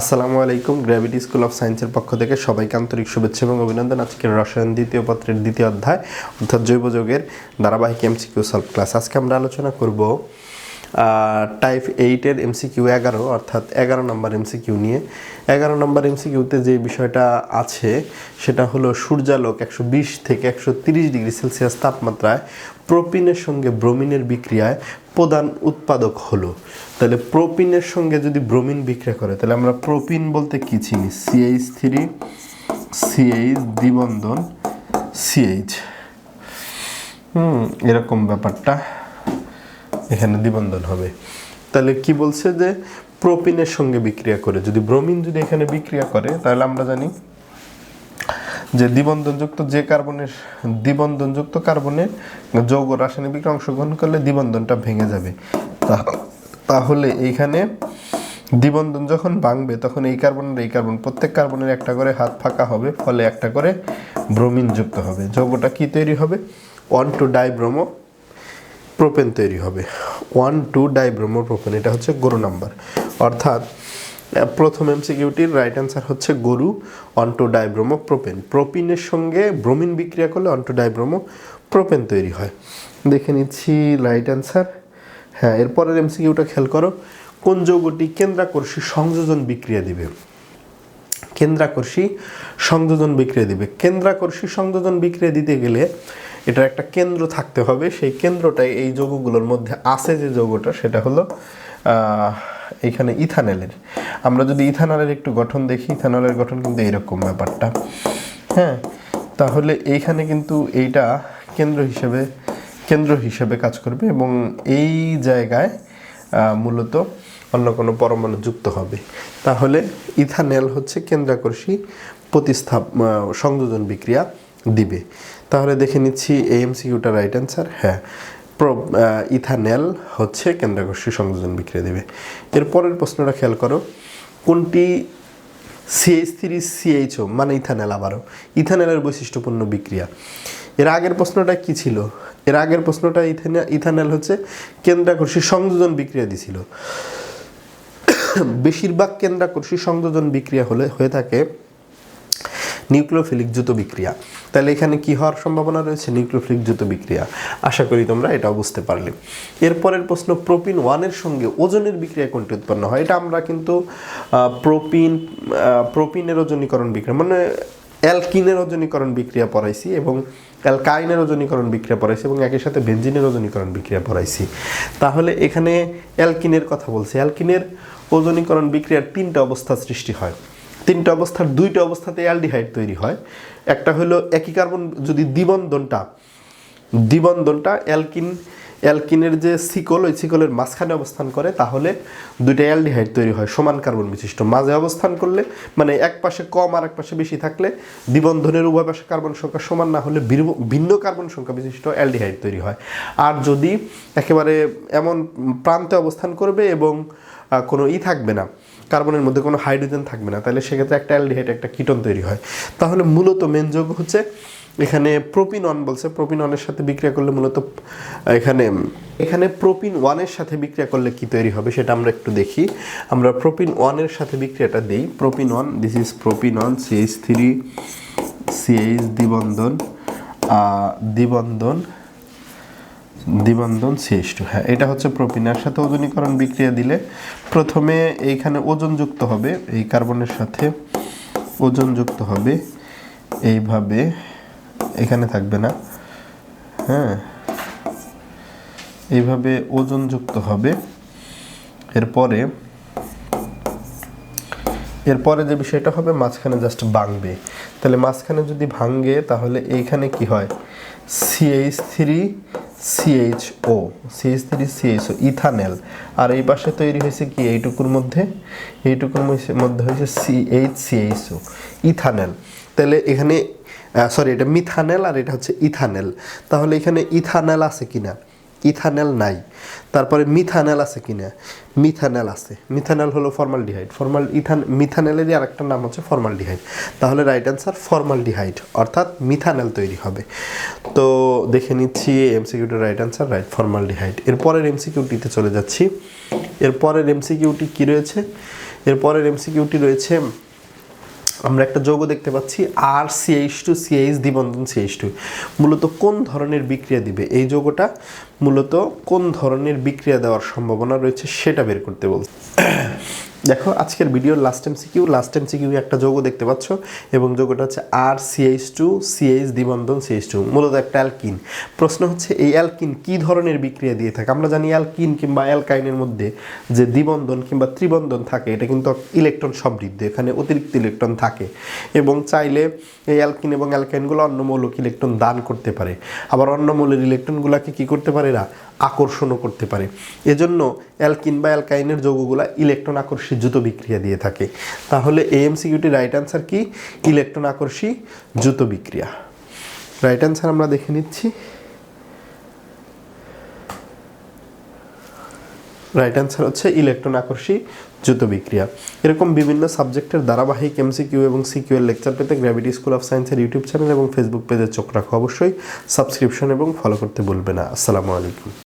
আসসালামু আলাইকুম gravity school of সায়েন্সের পক্ষ থেকে সবাইকে আন্তরিক শুভেচ্ছা এবং অভিনন্দন। আজকের রসায়ন দ্বিতীয় পত্রের দ্বিতীয় অধ্যায়, অর্থাৎ জৈব যৌগের ধারাবাহিক এমসিকিউ সলভ ক্লাস আজকে আমরা আলোচনা করব টাইপ এইটের এমসিকিউ এগারো, অর্থাৎ এগারো নম্বর এমসিকিউ নিয়ে। এগারো নম্বর এমসিকিউতে যে বিষয়টা আছে, সেটা হলো সূর্যালোক একশো বিশ থেকে একশো তিরিশ ডিগ্রি সেলসিয়াস তাপমাত্রায় প্রোপিনের সঙ্গে ব্রোমিনের বিক্রিয়ায় প্রধান উৎপাদক হলো। তাহলে প্রোপিনের সঙ্গে যদি ব্রোমিন বিক্রিয়া করে, তাহলে আমরা প্রোপিন বলতে কি চিনি? সিএইচ থ্রি সিএইচ দ্বিবন্ধন সিএইচ হুম, এরকম ব্যাপারটা। এখানে দ্বিবন্ধন হবে। তাহলে কি বলছে যে, প্রোপিনের সঙ্গে বিক্রিয়া করে। যদি ব্রোমিন যদি এখানে বিক্রিয়া করে, তাহলে আমরা জানি যে দ্বিবন্ধনযুক্ত যে কার্বনের, দ্বিবন্ধনযুক্ত কার্বনের যৌগ রাসায়নিক বিক্রিয়া অংশগ্রহণ করলে দ্বিবন্ধনটা ভেঙে যাবে। তাহলে এইখানে দ্বিবন্ধন যখন ভাঙবে, তখন এই কার্বনের, এই কার্বন, প্রত্যেক কার্বনের একটা করে হাত ফাঁকা হবে, ফলে একটা করে ব্রোমিন যুক্ত হবে। যৌগটা কি তৈরি হবে? ওয়ান টু ডাইব্রোমো প্রোপেন তৈরি হবে। ওয়ান টু ডাইব্রোমো প্রোপেন এটা হচ্ছে গরু নাম্বার। অর্থাৎ প্রথম এমসিকিউটির রাইট অ্যান্সার হচ্ছে গরু ওয়ান টু ডাইব্রোমো প্রোপেন প্রোপিনের সঙ্গে ব্রোমিন বিক্রিয়া করলে ওয়ান টু ডাইব্রোমো প্রোপেন তৈরি হয়। দেখে নিচ্ছি রাইট অ্যান্সার হ্যাঁ এরপরের এমসিকিউটা খেয়াল করো। কোন যৌগটি কেন্দ্রাকর্ষী সংযোজন বিক্রিয়া দিবে? কেন্দ্রাকর্ষী সংযোজন বিক্রিয়া দিবে। কেন্দ্রাকর্ষী সংযোজন বিক্রিয়া দিতে গেলে এটা একটা কেন্দ্র থাকতে হবে। সেই কেন্দ্রটাই এই যৌগগুলোর মধ্যে আছে যে যৌগটা, সেটা হলো এখানে ইথানলের। আমরা যদি ইথানলের একটু গঠন দেখি, ইথানলের গঠন কিন্তু এইরকম ব্যাপারটা। হ্যাঁ তাহলে এইখানে কিন্তু এইটা কেন্দ্র হিসেবে কেন্দ্র হিসেবে কাজ করবে এবং এই জায়গায় মূলত অন্য কোনো পরমাণু যুক্ত হবে। তাহলে ইথানেল হচ্ছে কেন্দ্রাকর্ষী প্রতিস্থাপ সংযোজন বিক্রিয়া দিবে। তাহলে দেখে নিচ্ছি এএমসিকিউটা রাইট অ্যান্সার হ্যাঁ। ইথানেল হচ্ছে কেন্দ্রাকর্ষী সংযোজন বিক্রিয়া দেবে। এরপরের প্রশ্নটা খেয়াল করো, কোনটি সিএইচ থ্রি সিএইচও মানে ইথানেল আবারও, ইথানেলের বৈশিষ্ট্যপূর্ণ বিক্রিয়া। এর আগের প্রশ্নটা কি ছিল? এর আগের প্রশ্নটা ইথানে ইথানেল হচ্ছে কেন্দ্রাকর্ষী সংযোজন বিক্রিয়া দিছিল। বেশিরভাগ কেন্দ্রাকর্ষী সংযোজন বিক্রিয়া হলে হয়ে থাকে নিউক্লিওফিলিক দ্রুত বিক্রিয়া। তাহলে এখানে কি হওয়ার সম্ভাবনা রয়েছে? নিউক্লিওফিলিক দ্রুত বিক্রিয়া। আশা করি তোমরা এটাও বুঝতে পারলে। এরপরের প্রশ্ন, প্রোপিন ওয়ানের সঙ্গে ওজনের বিক্রিয়া কোনটি উৎপন্ন হয়? এটা আমরা কিন্তু প্রোপিন প্রোপিনের ওজনীকরণ বিক্রিয়া মানে অ্যালকিনের ওজনীকরণ বিক্রিয়া পড়াইছি এবং অ্যালকাইনের ওজনীকরণ বিক্রিয়া পড়াইছি এবং একই সাথে বেঞ্জিনের ওজনীকরণ বিক্রিয়া পড়াইছি। তাহলে এখানে অ্যালকিনের কথা বলছি। অ্যালকিনের ওজনীকরণ বিক্রিয়ার তিনটা অবস্থা সৃষ্টি হয়। তিনটা অবস্থার দুইটা অবস্থাতে অ্যালডিহাইড তৈরি হয়। একটা হলো একই কার্বন, যদি দ্বিবন্ধনটা দ্বিবন্ধনটা অ্যালকিন অ্যালকিনের যে সিকল ওই সিকলের মাঝখানে অবস্থান করে, তাহলে দুইটা অ্যালডিহাইড তৈরি হয়, সমান কার্বন বিশিষ্ট। মাঝে অবস্থান করলে মানে এক পাশে কম আর এক পাশে বেশি থাকলে, দ্বিবন্ধনের উভয় পাশে কার্বন সংখ্যা সমান না হলে ভিন্ন- কার্বন সংখ্যা বিশিষ্ট অ্যালডিহাইড তৈরি হয়। আর যদি একেবারে এমন প্রান্তে অবস্থান করবে এবং কোনো ই থাকবে না, কার্বনের মধ্যে কোনো হাইড্রোজেন থাকবে না, তাহলে সেক্ষেত্রে একটা অ্যালডিহাইড, একটা কিটন তৈরি হয়। তাহলে মূলত মেন যৌগ হচ্ছে এখানে প্রোপিন ওয়ান বলছে প্রোপিন ওয়ানের সাথে বিক্রিয়া করলে মূলত, এখানে এখানে প্রোপিন ওয়ানের সাথে বিক্রিয়া করলে কি তৈরি হবে সেটা আমরা একটু দেখি। আমরা প্রোপিন ওয়ানের সাথে বিক্রিয়াটা দিই। Propyne one this is propyne one CH three CH দ্বিবন্ধন দ্বিবন্ধন দ্বিবন্ধন সিএইচ টু হ্যাঁ এটা হচ্ছে প্রোপিনের সাথে ওজনীকরণ বিক্রিয়া দিলে প্রথমে এইখানে ওজন যুক্ত হবে, এই কার্বনের সাথে ওজন যুক্ত হবে, এইভাবে এখানে থাকবে না। হ্যাঁ। এইভাবে ওজন যুক্ত হবে। এরপরে এরপরে যে বিষয়টা হবে, মাঝখানে জাস্ট ভাঙবে। তাহলে মাঝখানে যদি ভাঙে, তাহলে এইখানে কি হয়? CH three CH O CH three CH O ethanal আর এই পাশে তৈরি হয়েছে কি? এইটুকুর মধ্যে? এইটুকুর মধ্যে- হয়েছে সিএইচ সিএইচ ও ইথানেল তাহলে এখানে সরি এটা মিথানেল আর এটা হচ্ছে ইথানেল। তাহলে এখানে ইথানেল আছে কিনা? ইথানেল নাই। তারপরে মিথানেল আছে কিনা? মিথানেল আছে। মিথানেল হলো ফর্মালডিহাইড। ফর্মাল ইথান মিথানেলেরই আরেকটা নাম হচ্ছে ফর্মালডিহাইড। তাহলে রাইট অ্যান্সার ফর্মালডিহাইড, অর্থাৎ মিথানেল তৈরি হবে। তো দেখে নিচ্ছি এমসিকিউটির রাইট অ্যান্সার, রাইট ফর্মালডিহাইড। এরপরের এমসিকিউটিতে চলে যাচ্ছি। এরপরের এমসিকিউটি কি রয়েছে? এরপরের এমসিকিউটি রয়েছে আমরা একটা যৌগ দেখতে পাচ্ছি আর সিএইচ টু সিএইচ দ্বিবন্ধন সিএইচ টু মূলত কোন ধরনের বিক্রিয়া দিবে? এই যৌগটা মূলত কোন ধরনের বিক্রিয়া দেওয়ার সম্ভাবনা রয়েছে সেটা বের করতে বলছে। দেখো, আজকের ভিডিওর লাস্ট এমসিকিউ লাস্ট এমসিকিউ একটা যৌগ দেখতে পাচ্ছ এবং যৌগটা হচ্ছে আর সিএইচ টু সিএইচ দ্বিবন্ধন সিএইচ টু মূলত একটা অ্যালকিন। প্রশ্ন হচ্ছে, এই অ্যালকিন কি ধরনের বিক্রিয়া দিয়ে থাকে? আমরা জানি অ্যালকিন কিংবা অ্যালকাইনের মধ্যে যে দ্বিবন্ধন কিংবা ত্রিবন্ধন থাকে, এটা কিন্তু ইলেকট্রন সমৃদ্ধ, এখানে অতিরিক্ত ইলেকট্রন থাকে এবং চাইলে এই অ্যালকিন এবং অ্যালকাইনগুলো অন্য মৌলক ইলেকট্রন দান করতে পারে। আবার অন্য মৌলের ইলেকট্রনগুলোকে কী করতে পারে? না আকর্ষণও করতে পারে। এজন্য অ্যালকিন বা অ্যালকাইনের যৌগগুলা ইলেকট্রন আকর্ষী জুতো বিক্রিয়া দিয়ে থাকে। তাহলে এএমসিকিউটি রাইট অ্যান্সার কি? ইলেকট্রন আকর্ষী জুতো বিক্রিয়া। রাইট অ্যান্সার আমরা দেখে নিচ্ছি। রাইট অ্যান্সার হচ্ছে ইলেকট্রন আকর্ষী দ্রুত বিক্রিয়া। এরকম বিভিন্ন সাবজেক্টের ধারাবাহিক এমসিকিউ এবং সিকিউর লেকচার পেতে গ্র্যাভিটি স্কুল অফ সায়েন্সের ইউটিউব চ্যানেল এবং ফেসবুক পেজে চোখ রাখো অবশ্যই। সাবস্ক্রিপশন এবং ফলো করতে ভুলবে না। আসসালামু আলাইকুম।